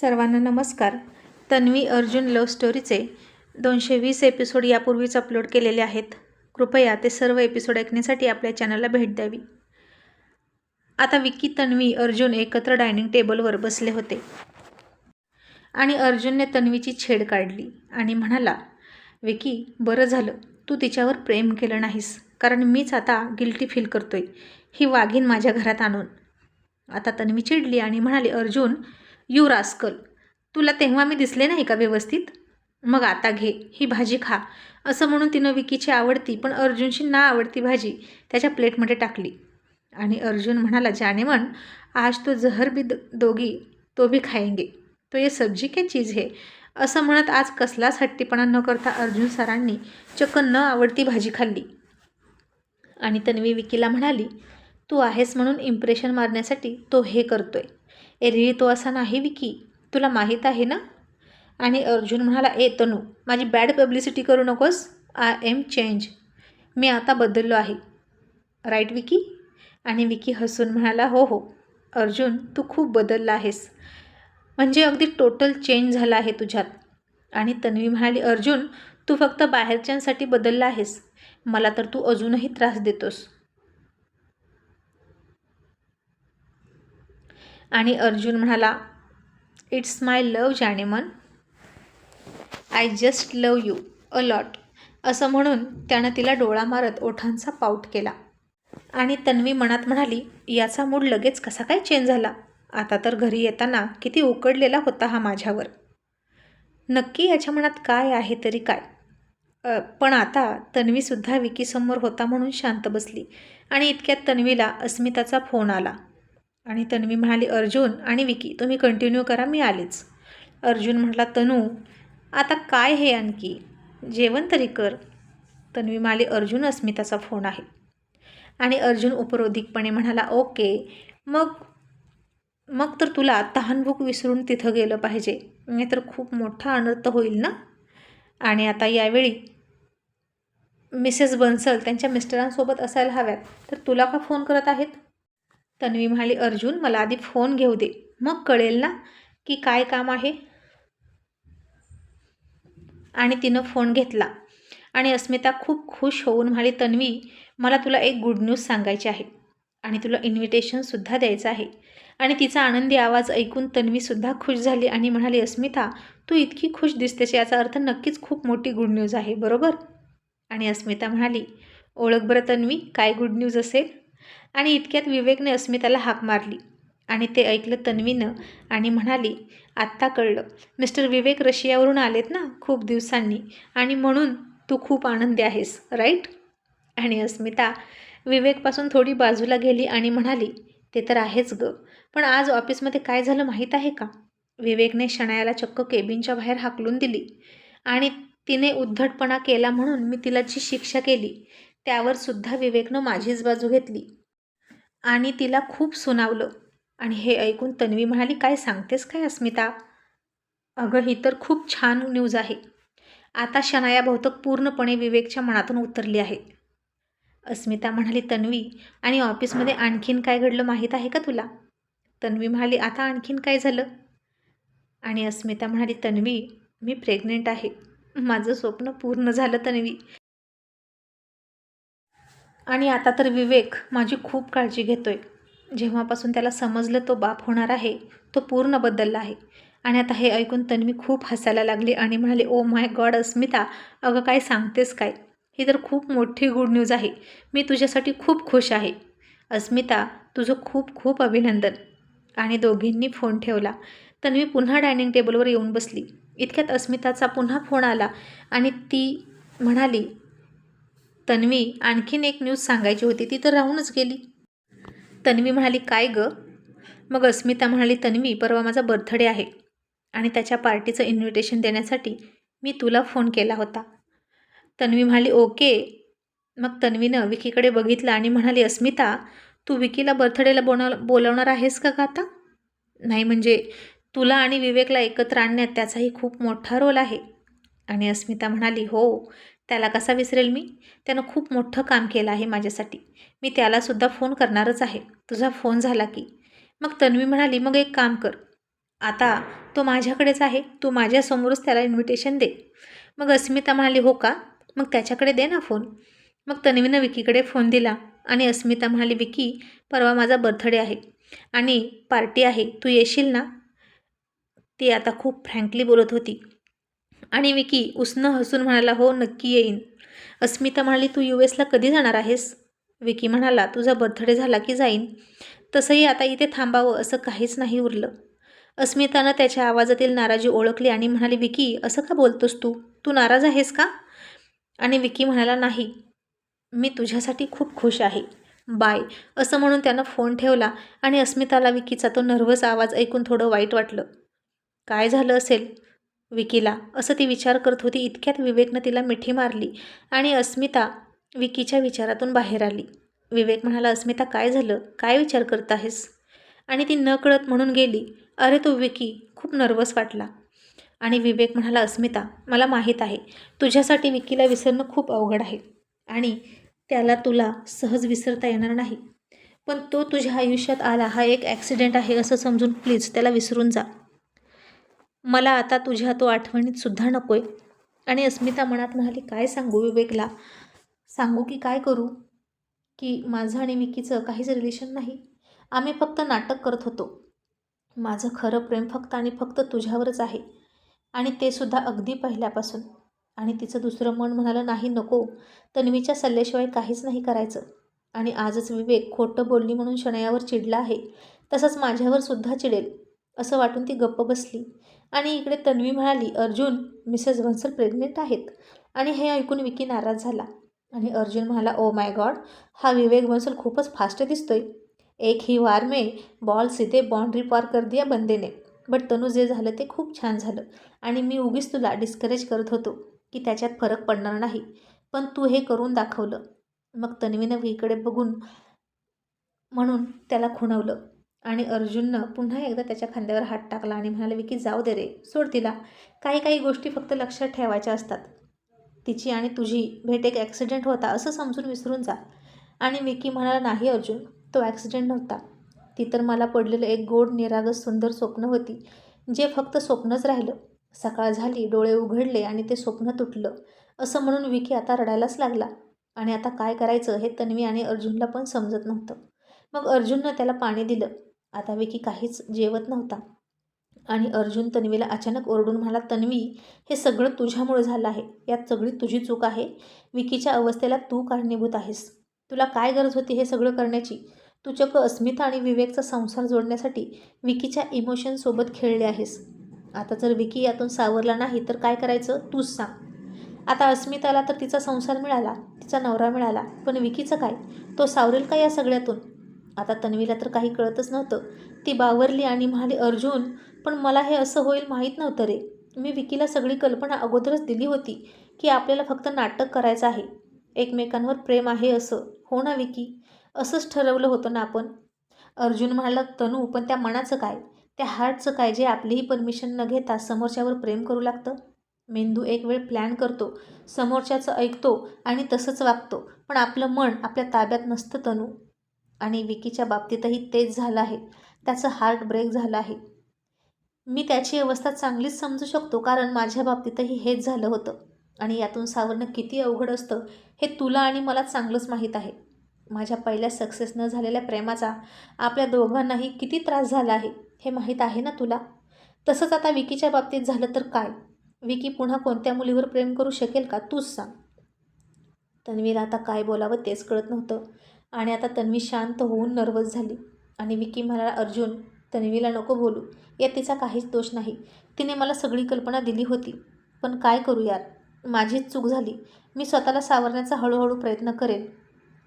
सर्वांना नमस्कार. तन्वी अर्जुन लव्ह स्टोरीचे दोनशे वीस एपिसोड यापूर्वीच अपलोड केलेले आहेत. कृपया ते सर्व एपिसोड ऐकण्यासाठी आपल्या चॅनलला भेट द्यावी. आता विक्की तन्वी अर्जुन एकत्र डायनिंग टेबलवर बसले होते. आणि अर्जुनने तन्वीची छेड काढली आणि म्हणाला विकी बरं झालं. तू तिच्यावर प्रेम केलं नाहीस. कारण मीच आता गिल्टी फील करतोय. ही वाघीन माझ्या घरात आणून. आता तन्वी चिडली आणि म्हणाली अर्जुन यू रास्कल तुला तेव्हा मी दिसले नाही का व्यवस्थित? मग आता घे ही भाजी खा असं म्हणून तिनं विकीची आवडती पण अर्जुनची ना आवडती भाजी त्याच्या प्लेटमध्ये टाकली. आणि अर्जुन म्हणाला जाने मन आज तो जहर बी द- दोगी तो भी खाएंगे तो ये सब्जी क्या चीज हे. असं म्हणत आज कसलाच हट्टीपणा न करता अर्जुन सरांनी चक्क न आवडती भाजी खाल्ली. आणि तन्वी विकीला म्हणाली तू आहेस म्हणून इम्प्रेशन मारण्यासाठी तो हे करतोय. एरवी तो असा नाही विकी. तुला माहीत आहे ना? आणि अर्जुन म्हणाला ए तनू माझी बॅड पब्लिसिटी करू नकोस. आय एम चेंज मी आता बदललो आहे. राईट विकी? आणि विकी हसून म्हणाला हो हो. अर्जुन तू खूप बदलला आहेस. म्हणजे अगदी टोटल चेंज झाला आहे तुझ्यात. आणि तन्वी म्हणाली अर्जुन तू फक्त बाहेरच्यांसाठी बदलला आहेस. मला तर तू अजूनही त्रास देतोस. आणि अर्जुन म्हणाला it's my love जाणेमन I just love you a lot असं म्हणून त्यानं तिला डोळा मारत ओठांचा पाऊट केला. आणि तन्वी मनात म्हणाली याचा मूड लगेच कसा काय चेंज झाला? आता तर घरी येताना किती उकडलेला होता हा माझ्यावर. नक्की याच्या मनात काय आहे तरी काय? पण आता तन्वीसुद्धा विकीसमोर होता म्हणून शांत बसली आणि इतक्यात तन्वीला अस्मिताचा फोन आला. आणि तन्वी म्हणाली अर्जुन आणि विकी तुम्ही कंटिन्यू करा मी आलीच. अर्जुन म्हटला तनू आता काय हे आणखी? जेवण तरी कर. तन्वी म्हणाली अर्जुन अस्मिताचा फोन आहे. आणि अर्जुन उपरोधिकपणे म्हणाला ओके मग मग तर तुला तहानभूक विसरून तिथं गेलं पाहिजे नाहीतर खूप मोठा अनर्थ होईल ना? आणि आता यावेळी मिसेस बन्सल त्यांच्या मिस्टरांसोबत असायला हव्यात तर तुला का फोन करत आहेत? तन्वी म्हणाली अर्जुन मला आधी फोन घेऊ दे. मग कळेल ना की काय काम आहे. आणि तिनं फोन घेतला. आणि अस्मिता खूप खुश होऊन म्हणाली तन्वी मला तुला एक गुड न्यूज सांगायची आहे. आणि तुला इन्व्हिटेशनसुद्धा द्यायचं आहे. आणि तिचा आनंदी आवाज ऐकून तन्वीसुद्धा खुश झाली आणि म्हणाली अस्मिता तू इतकी खुश दिसतेस याचा अर्थ नक्कीच खूप मोठी गुड न्यूज आहे बरोबर? आणि अस्मिता म्हणाली ओळख बरं तन्वी काय गुड न्यूज असेल? आणि इतक्यात विवेकने अस्मिताला हाक मारली. आणि ते ऐकलं तन्वीनं आणि म्हणाली आत्ता कळलं. मिस्टर विवेक रशियावरून आलेत ना खूप दिवसांनी आणि म्हणून तू खूप आनंदी आहेस राईट? आणि अस्मिता विवेकपासून थोडी बाजूला गेली आणि म्हणाली ते तर आहेच ग पण आज ऑफिसमध्ये काय झालं माहीत आहे का? विवेकने शणायाला चक्क केबिनच्या बाहेर हाकलून दिली आणि तिने उद्धटपणा केला म्हणून मी तिला जी शिक्षा केली त्यावर सुद्धा विवेकनं माझीच बाजू घेतली. आणि तिला खूप सुनावलं. आणि हे ऐकून तन्वी म्हणाली काय सांगतेस काय अस्मिता? अगं ही तर खूप छान न्यूज आहे. आता शनाया बहुतेक पूर्णपणे विवेकच्या मनातून उतरली आहे. अस्मिता म्हणाली तन्वी आणि ऑफिसमध्ये आणखीन काय घडलं माहीत आहे का तुला? तन्वी म्हणाली आता आणखीन काय झालं? आणि अस्मिता म्हणाली तन्वी मी प्रेग्नेंट आहे. माझं स्वप्न पूर्ण झालं तन्वी. आणि आता तर विवेक माझी खूप काळजी घेतोय. जेव्हापासून त्याला समजलं तो बाप होणार आहे तो पूर्ण बदलला आहे. आणि आता हे ऐकून तन्वी खूप हसायला लागली आणि म्हणाली ओ माय गॉड अस्मिता अगं काय सांगतेस काय? ही तर खूप मोठी गुड न्यूज आहे. मी तुझ्यासाठी खूप खुश आहे. अस्मिता तुझं खूप खूप अभिनंदन. आणि दोघींनी फोन ठेवला. तन्वी पुन्हा डायनिंग टेबलवर येऊन बसली. इतक्यात अस्मिताचा पुन्हा फोन आला आणि ती म्हणाली तन्वी आणखीन एक न्यूज सांगायची होती ती तर राहूनच गेली. तन्वी म्हणाली काय गं? मग अस्मिता म्हणाली तन्वी परवा माझा बर्थडे आहे आणि त्याच्या पार्टीचं इन्व्हिटेशन देण्यासाठी मी तुला फोन केला होता. तन्वी म्हणाली ओके. मग तन्वीनं विकीकडे बघितलं आणि म्हणाली अस्मिता तू विकीला बर्थडेला बोलाव बोलवणार आहेस का का आता? नाही म्हणजे तुला आणि विवेकला एकत्र आणण्यात त्याचाही खूप मोठा रोल आहे. आणि अस्मिता म्हणाली हो त्याला कसा विसरेल मी? त्यानं खूप मोठं काम केलं आहे माझ्यासाठी. मी त्यालासुद्धा फोन करणारच आहे. तुझा फोन झाला की. मग तन्वी म्हणाली मग एक काम कर. आता तो माझ्याकडेच आहे. तू माझ्यासमोरच त्याला इन्व्हिटेशन दे. मग अस्मिता म्हणाली हो का? मग त्याच्याकडे दे ना फोन. मग तन्वीनं विकीकडे फोन दिला आणि अस्मिता म्हणाली विकी परवा माझा बर्थडे आहे आणि पार्टी आहे. तू येशील ना? ती आता खूप फ्रँकली बोलत होती. आणि विकी उसनं हसून म्हणाला हो नक्की येईन. अस्मिता म्हणाली तू यू एसला कधी जाणार आहेस? विकी म्हणाला तुझा बर्थडे झाला की जाईन. तसंही आता इथे थांबावं असं काहीच नाही उरलं. अस्मितानं त्याच्या आवाजातील नाराजी ओळखली आणि म्हणाली विकी असं का बोलतोस तू? तू नाराज आहेस का? आणि विकी म्हणाला नाही. मी तुझ्यासाठी खूप खुश आहे. बाय. असं म्हणून त्यानं फोन ठेवला आणि अस्मिताला विकीचा तो नर्वस आवाज ऐकून थोडं वाईट वाटलं. काय झालं असेल? विकीला. असं ती विचार करत होती इतक्यात विवेकनं तिला मिठी मारली आणि अस्मिता विकीच्या विचारातून बाहेर आली. विवेक म्हणाला अस्मिता काय झालं? काय विचार करत आहेस? आणि ती न कळत म्हणून गेली अरे तो विकी खूप नर्वस वाटला. आणि विवेक म्हणाला अस्मिता मला माहीत आहे तुझ्यासाठी विकीला विसरणं खूप अवघड आहे आणि त्याला तुला सहज विसरता येणार नाही. पण तो तुझ्या आयुष्यात आला हा एक ॲक्सिडेंट आहे असं समजून प्लीज त्याला विसरून जा. मला आता तुझ्या तो आठवणीत सुद्धा नकोय. आणि अस्मिता मनात म्हणाली काय सांगू विवेकला? सांगू की काय करू? की माझं आणि विकीचं काहीच रिलेशन नाही. आम्ही फक्त नाटक करत होतो. माझं खरं प्रेम फक्त आणि फक्त तुझ्यावरच आहे. आणि ते सुद्धा अगदी पहिल्यापासून. आणि तिचं दुसरं मन म्हणालं नाही नको. तन्वीच्या सल्ल्याशिवाय काहीच नाही करायचं. आणि आजच विवेक खोटं बोलली म्हणून शनयावर चिडला आहे. तसंच माझ्यावर सुद्धा चिडेल. असं वाटून ती गप्प बसली. आणि इकडे तन्वी म्हणाली अर्जुन मिसेस भन्सल प्रेग्नेंट आहेत. आणि हे ऐकून विकी नाराज झाला. आणि अर्जुन म्हणाला ओ माय गॉड हा विवेक बन्सल खूपच फास्ट दिसतोय. एक ही वार में बॉल सीधे बाउंड्री पार कर दिया बंदेने. बट तनू जे झालं ते खूप छान झालं. आणि मी उगीच तुला डिस्करेज करत होतो की त्याच्यात फरक पडणार नाही. पण तू हे करून दाखवलं. मग तन्वीनं विकीकडे बघून म्हणून त्याला खुणवलं. आणि अर्जुननं पुन्हा एकदा त्याच्या खांद्यावर हात टाकला आणि म्हणाले विकी जाऊ दे रे सोड तिला. काही काही गोष्टी फक्त लक्षात ठेवायच्या असतात. तिची आणि तुझी भेट एक ॲक्सिडेंट होता असं समजून विसरून जा. आणि विकी म्हणाला नाही अर्जुन तो ॲक्सिडेंट नव्हता. ती तर मला पडलेलं एक गोड निरागस सुंदर स्वप्न होती जे फक्त स्वप्नच राहिलं. सकाळ झाली डोळे उघडले आणि ते स्वप्न तुटलं. असं म्हणून विकी आता रडायलाच लागला. आणि आता काय करायचं हे तन्वी आणि अर्जुनला पण समजत नव्हतं. मग अर्जुननं त्याला पाणी दिलं. आता विकी काहीच जेवत नव्हता. आणि अर्जुन तन्वीला अचानक ओरडून म्हणाला तन्वी हे सगळं तुझ्यामुळे झालं आहे. यात सगळी तुझी चूक आहे. विकीच्या अवस्थेला तू कारणीभूत आहेस. तुला काय गरज होती हे सगळं करण्याची? तू चक्क अस्मिता आणि विवेकचा संसार जोडण्यासाठी विकीच्या इमोशनसोबत खेळले आहेस. आता जर विकी यातून सावरला नाही तर काय करायचं? तूच सांग. आता अस्मिताला तर तिचा संसार मिळाला तिचा नवरा मिळाला. पण विकीचं काय? तो सावरेल का या सगळ्यातून? आता तन्वीला तर काही कळतच नव्हतं. ती बावरली आणि म्हणाली अर्जुन पण मला हे असं होईल माहीत नव्हतं रे. मी विकीला सगळी कल्पना अगोदरच दिली होती की आपल्याला फक्त नाटक करायचं आहे. एकमेकांवर प्रेम आहे असं. हो ना विकी? असंच ठरवलं होतं ना आपण. अर्जुन म्हणाला तनू पण त्या मनाचं काय? त्या हार्टचं काय जे आपलीही परमिशन न घेता समोरच्यावर प्रेम करू लागतं? मेंदू एक वेळ प्लॅन करतो समोरच्याचं ऐकतो आणि तसंच वागतो. पण आपलं मन आपल्या ताब्यात नसतं तनू. आणि विकीच्या बाबतीतही तेच झालं आहे. त्याचं हार्ट ब्रेक झालं आहे. मी त्याची अवस्था चांगलीच समजू शकतो कारण माझ्या बाबतीतही हेच झालं होतं. आणि यातून सावरणं किती अवघड असतं हे तुला आणि मला चांगलंच माहीत आहे. माझ्या पहिल्या सक्सेस न झालेल्या प्रेमाचा आपल्या दोघांनाही किती त्रास झाला आहे हे माहीत आहे ना तुला? तसंच आता विकीच्या बाबतीत झालं तर काय? विकी पुन्हा कोणत्या मुलीवर प्रेम करू शकेल का? तूच सांग. तन्वीला आता काय बोलावं तेच कळत नव्हतं. आणि आता तन्वी शांत होऊन नर्वस झाली. आणि विकी म्हणाला अर्जुन तन्वीला नको बोलू. यात तिचा काहीच दोष नाही. तिने मला सगळी कल्पना दिली होती. पण काय करू यार? माझीच चूक झाली. मी स्वतःला सावरण्याचा हळूहळू प्रयत्न करेन.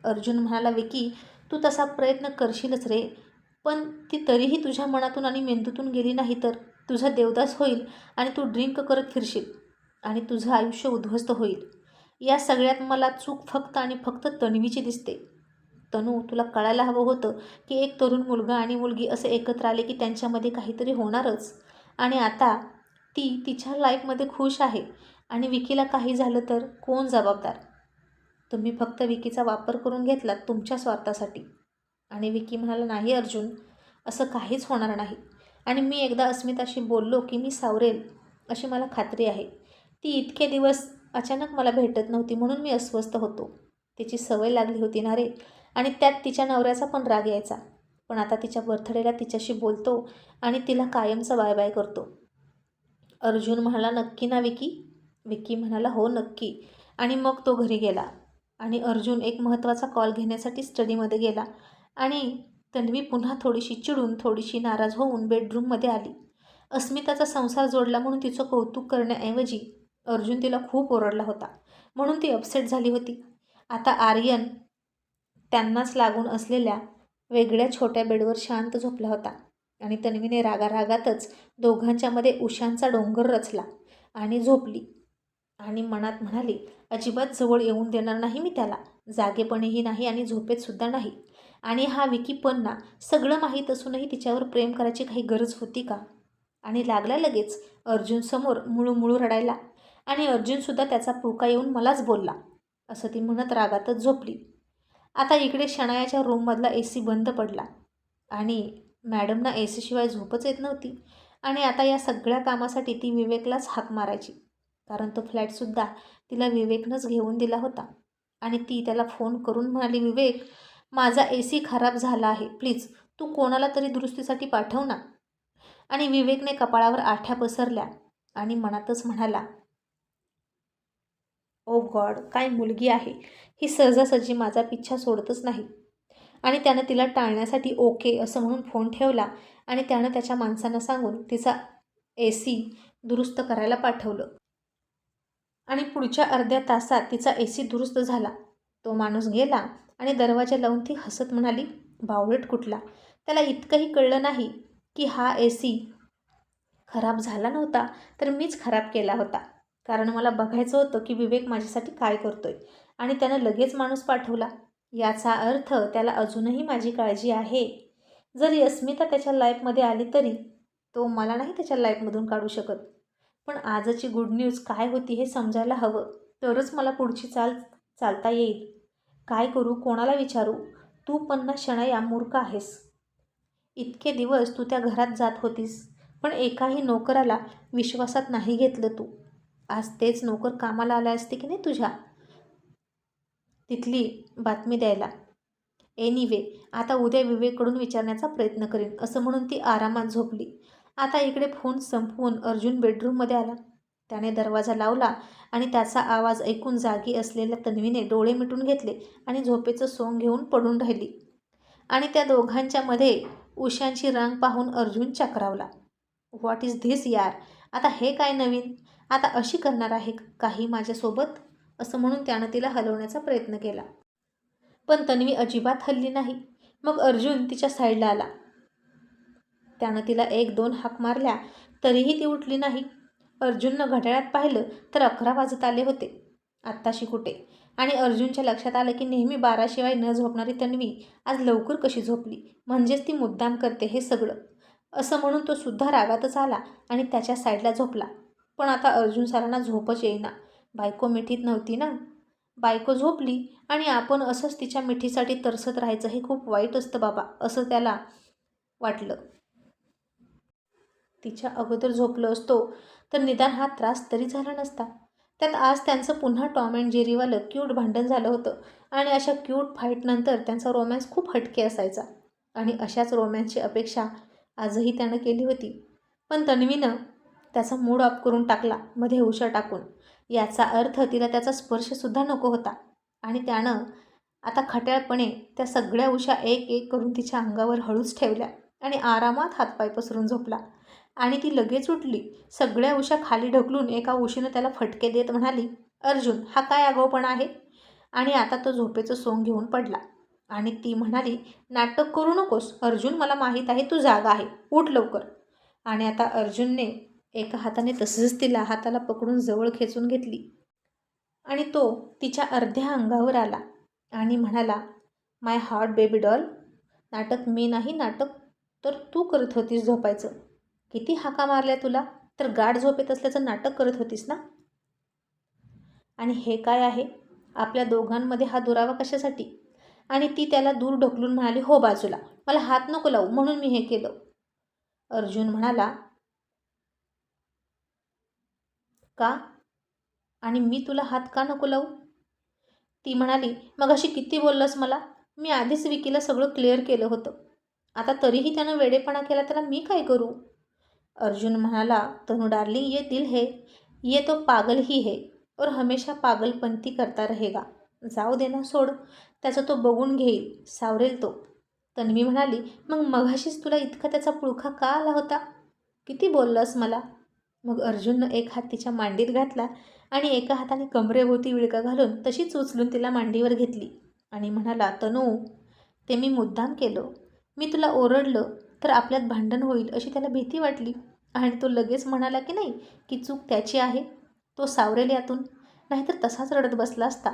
अर्जुन म्हणाला विकी तू तसा प्रयत्न करशीलच रे. पण ती तरीही तुझ्या मनातून आणि मेंदूतून गेली नाही तर? तुझा देवदास होईल आणि तू ड्रिंक करत फिरशील. आणि तुझं आयुष्य उद्ध्वस्त होईल. या सगळ्यात मला चूक फक्त आणि फक्त तन्वीची दिसते. तनू तुला कळायला हवं होतं की एक तरुण मुलगा आणि मुलगी असे एकत्र आले की त्यांच्यामध्ये काहीतरी होणारच. आणि आता ती तिच्या लाईफमध्ये खुश आहे. आणि विकीला काही झालं तर कोण जबाबदार? तुम्ही फक्त विकीचा वापर करून घेतलात तुमच्या स्वार्थासाठी. आणि विकी म्हणाला नाही अर्जुन असं काहीच होणार नाही. आणि मी एकदा अस्मिताशी बोललो की मी सावरेल अशी मला खात्री आहे. ती इतके दिवस अचानक मला भेटत नव्हती म्हणून मी अस्वस्थ होतो. तिची सवय लागली होती ना रे. आणि त्यात तिच्या नवऱ्याचा पण राग यायचा. पण आता तिच्या बर्थडेला तिच्याशी बोलतो आणि तिला कायमचा बाय बाय करतो. अर्जुन म्हणाला नक्की ना विकी? विकी म्हणाला हो नक्की. आणि मग तो घरी गेला. आणि अर्जुन एक महत्त्वाचा कॉल घेण्यासाठी स्टडीमध्ये गेला. आणि तन्वी पुन्हा थोडीशी चिडून थोडीशी नाराज होऊन बेडरूममध्ये आली. अस्मिताचा संसार जोडला म्हणून तिचं कौतुक करण्याऐवजी अर्जुन तिला खूप ओरडला होता. म्हणून ती अपसेट झाली होती. आता आर्यन त्यांनाच लागून असलेल्या वेगळ्या छोट्या बेडवर शांत झोपला होता. आणि तन्वीने रागारागातच दोघांच्यामध्ये उशांचा डोंगर रचला आणि झोपली. आणि मनात म्हणाली अजिबात जवळ येऊन देणार नाही मी त्याला. जागेपणेही नाही आणि झोपेतसुद्धा नाही. आणि हा विकी पन्ना सगळं माहीत असूनही तिच्यावर प्रेम करायची काही गरज होती का? आणि लागला लगेच अर्जुनसमोर मुळूमुळू रडायला. आणि अर्जुनसुद्धा त्याचा पुळका येऊन मलाच बोलला असं ती म्हणत रागातच झोपली. आता इकडे शनायाच्या रूममधला ए सी बंद पडला. आणि मॅडमना ए सीशिवाय झोपच येत नव्हती. आणि आता या सगळ्या कामासाठी ती विवेकलाच हाक मारायची. कारण तो फ्लॅटसुद्धा तिला विवेकनंच घेऊन दिला होता. आणि ती त्याला फोन करून म्हणाली विवेक माझा ए सी खराब झाला आहे. प्लीज तू कोणाला तरी दुरुस्तीसाठी पाठव ना. आणि विवेकने कपाळावर आठ्या पसरल्या आणि मनातच म्हणाला Oh ओ गॉड काय मुलगी आहे? ही सहजासहजी माझा पिच्छा सोडतच नाही. आणि त्यानं तिला टाळण्यासाठी ओके असं म्हणून फोन ठेवला आणि त्यानं त्याच्या माणसांना सांगून तिचा ए सी दुरुस्त करायला पाठवलं. आणि पुढच्या अर्ध्या तासात तिचा ए सी दुरुस्त झाला. तो माणूस गेला आणि दरवाजा लावून ती हसत म्हणाली बावळट कुठला? त्याला इतकंही कळलं नाही की हा ए सी खराब झाला नव्हता तर मीच खराब केला होता. कारण मला बघायचं होतं की विवेक माझ्यासाठी काय करतोय. आणि त्यानं लगेच माणूस पाठवला. याचा अर्थ त्याला अजूनही माझी काळजी आहे. जरी अस्मिता त्याच्या लाईफमध्ये आली तरी तो मला नाही त्याच्या लाईफमधून काढू शकत. पण आजची गुड न्यूज काय होती हे समजायला हवं. तरच मला पुढची चाल चालता येईल. काय करू? कोणाला विचारू? तू पण ना या मूर्ख आहेस. इतके दिवस तू त्या घरात जात होतीस. पण एकाही नोकराला विश्वासात नाही घेतलं तू. आज तेच नोकर कामाला आले असते की नाही तुझ्या? तिथली बातमी द्यायला. एनिवे आता उद्या विवेककडून विचारण्याचा प्रयत्न करीन असं म्हणून ती आरामात झोपली. आता इकडे फोन संपवून अर्जुन बेडरूममध्ये आला. त्याने दरवाजा लावला आणि त्याचा आवाज ऐकून जागी असलेल्या तन्वीने डोळे मिटून घेतले आणि झोपेचं सोंग घेऊन पडून राहिली. आणि त्या दोघांच्या मध्ये उशांची रांग पाहून अर्जुन चक्रावला. व्हॉट इज धिस यार? आता हे काय नवीन? आता अशी करणार आहे काही माझ्यासोबत? असं म्हणून त्यानं तिला हलवण्याचा प्रयत्न केला. पण तन्वी अजिबात हल्ली नाही. मग अर्जुन तिच्या साईडला आला. त्यानं तिला एक दोन हाक मारल्या तरीही ती उठली नाही. अर्जुननं घड्याळात पाहिलं तर अकरा वाजत आले होते. आत्ताशी कुठे? आणि अर्जुनच्या लक्षात आलं की नेहमी बाराशिवाय न झोपणारी तन्वी आज लवकर कशी झोपली? म्हणजेच ती मुद्दाम करते हे सगळं. असं म्हणून तो सुद्धा रागातच आला आणि त्याच्या साईडला झोपला. पण आता अर्जुन सरांना झोपच येईना. बायको मिठीत नव्हती ना? बायको झोपली आणि आपण असंच तिच्या मिठीसाठी तरसत राहायचं हे खूप वाईट असतं बाबा असं त्याला वाटलं. तिच्या अगोदर झोपलो असतो तर निदान हा त्रास तरी झाला नसता. त्यात आज त्यांचं पुन्हा टॉम अँड जेरीवालं क्यूट भांडण झालं होतं आणि अशा क्यूट फाईटनंतर त्यांचा रोमॅन्स खूप हटके असायचा. आणि अशाच रोमॅन्सची अपेक्षा आजही त्यानं केली होती. पण तन्वीनं त्याचा मूड ऑफ करून टाकला मध्ये उशा टाकून. याचा अर्थ तिला त्याचा स्पर्शसुद्धा नको होता. आणि त्यानं आता खट्याळपणे त्या सगळ्या उशा एक एक करून तिच्या अंगावर हळूच ठेवल्या आणि आरामात हातपाय पसरून झोपला. आणि ती लगेच उठली. सगळ्या उशा खाली ढकलून एका उशीनं त्याला फटके देत म्हणाली अर्जुन हा काय आगाऊपणा आहे? आणि आता तो झोपेचं सोंग घेऊन पडला. आणि ती म्हणाली नाटक करू नकोस. अर्जुन मला माहीत आहे तू जागा आहे. उठ लवकर. आणि आता अर्जुनने एका हाताने तसंच तिला हाताला पकडून जवळ खेचून घेतली. आणि तो तिच्या अर्ध्या अंगावर आला आणि म्हणाला माय हार्ट बेबी डॉल नाटक मी नाही नाटक तर तू करत होतीस झोपायचं. किती हाका मारल्या तुला? तर गाढ झोपेत असल्याचं नाटक करत होतीस ना? आणि हे काय आहे? आपल्या दोघांमध्ये हा दुरावा कशासाठी? आणि ती त्याला दूर ढकलून म्हणाली हो बाजूला मला हात नको लावू म्हणून मी हे केलं. अर्जुन म्हणाला का? आणि मी तुला हात का नको लावू? ती म्हणाली मग अशी किती बोललंस मला? मी आधीच विकीला सगळं क्लिअर केलं होतं. आता तरीही त्यानं वेडेपणा केला त्याला मी काय करू? अर्जुन म्हणाला तनु डार्लिंग ये दिल है. ये तो पागल ही है. और हमेशा पागलपंती करता रहेगा. जाऊ दे ना सोड. त्याचं तो बघून घेईल सावरेल तो. तन्वी म्हणाली मग मघाशीच तुला इतका त्याचा पुळखा का आला होता? किती बोललंस मला? मग अर्जुननं एक हात तिच्या मांडीत घातला आणि एका हाताने कमरेभोवती विळका घालून तशीच उचलून तिला मांडीवर घेतली आणि म्हणाला तनू ते मी मुद्दाम केलं. मी तुला ओरडलं तर आपल्यात भांडण होईल अशी त्याला भीती वाटली. आणि तो लगेच म्हणाला की नाही की चूक त्याची आहे. तो सावरेल यातून. नाहीतर तसाच रडत बसला असता.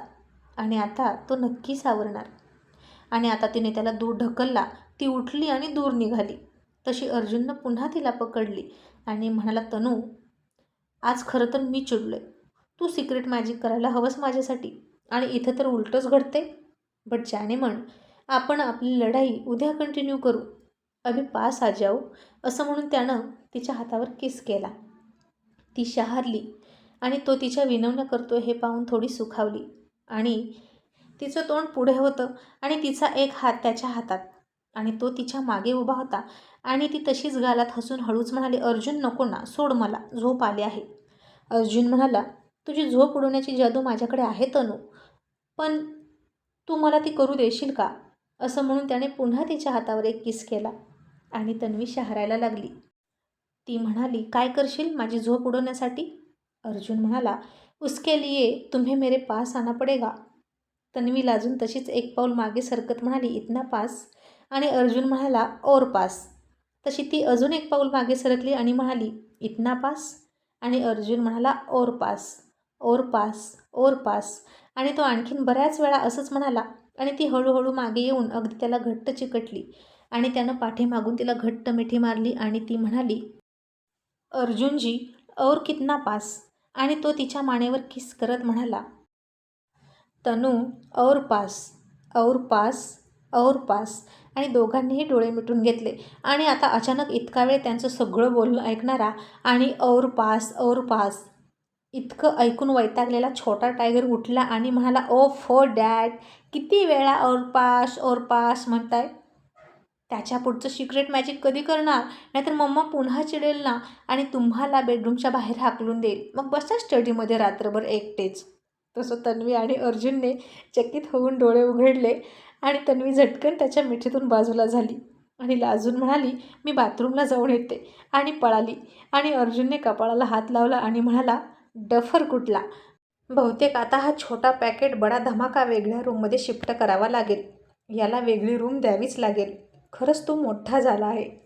आणि आता तो नक्की सावरणार. आणि आता तिने त्याला दूर ढकलला. ती उठली आणि दूर निघाली. तशी अर्जुननं पुन्हा तिला पकडली. आणि म्हणाला तनू आज खरं तर मी चिडलो आहे तू सिक्रेट मॅजिक करायला हवंस माझ्यासाठी आणि इथं तर उलटंच घडते बट ज्याने म्हण आपण आपली लढाई उद्या कंटिन्यू करू. अभि पास आ असं म्हणून त्यानं तिच्या हातावर किस केला. ती शहारली आणि तो तिच्या विनवण्या करतो हे पाहून थोडी सुखावली आणि तिचं तोंड पुढे होतं आणि तिचा एक हात त्याच्या हातात आणि तो तिच्यामागे उभा होता आणि ती तशीच गालात हसून हळूच म्हणाली अर्जुन नको ना सोड मला झोप आली आहे. अर्जुन म्हणाला तुझी झोप उडवण्याची जादू माझ्याकडे आहे तनू पण तू मला ती करू देशील का? असं म्हणून त्याने पुन्हा तिच्या हातावर एक किस केला आणि तन्वी शहरायला लागली. ती म्हणाली काय करशील माझी झोप उडवण्यासाठी? अर्जुन म्हणाला उसके लिए तुम्ही मेरे पास आना पडेगा. तन्वी लाजून तशीच एक पाऊल मागे सरकत म्हणाली इतना पास? आणि अर्जुन म्हणाला और पास. तशी ती अजून एक पाऊल मागे सरकली आणि म्हणाली इतना पास? आणि अर्जुन म्हणाला ओर पास ओर पास ओर पास. आणि तो आणखीन बऱ्याच वेळा असंच म्हणाला आणि ती हळूहळू मागे येऊन अगदी त्याला घट्ट चिकटली आणि त्यानं पाठीमागून तिला घट्ट मिठी मारली आणि ती म्हणाली अर्जुनजी और कितना पास? आणि तो तिच्या मानेवर किस करत म्हणाला तनू और पास और पास और पास. आणि दोघांनीही डोळे मिटून घेतले. आणि आता अचानक इतका वेळ त्यांचं सगळं बोलणं ऐकणारा आणि और पास और पास. इतकं ऐकून वैतागलेला छोटा टायगर उठला आणि म्हणाला ओ फो हो, डॅड. किती वेळा और पास और पास म्हणताय? त्याच्या पुढचं सिक्रेट मॅजिक कधी करणार? नाहीतर मम्मा पुन्हा चिडेल ना? आणि तुम्हाला बेडरूमच्या बाहेर हाकलून देईल. मग बसा स्टडीमध्ये रात्रभर एकटेच. तसं तन्वी आणि अर्जुनने चकित होऊन डोळे उघडले आणि तन्वी झटकन त्याच्या मिठीतून बाजूला झाली आणि लाजून म्हणाली मी बाथरूमला जाऊन येते. आणि पळाली. आणि अर्जुनने कपाळाला हात लावला आणि म्हणाला डफर कुठला? बहुतेक आता हा छोटा पॅकेट बडा धमाका वेगळ्या रूममध्ये शिफ्ट करावा लागेल. याला वेगळी रूम द्यावीच लागेल. खरंच तो मोठा झाला आहे.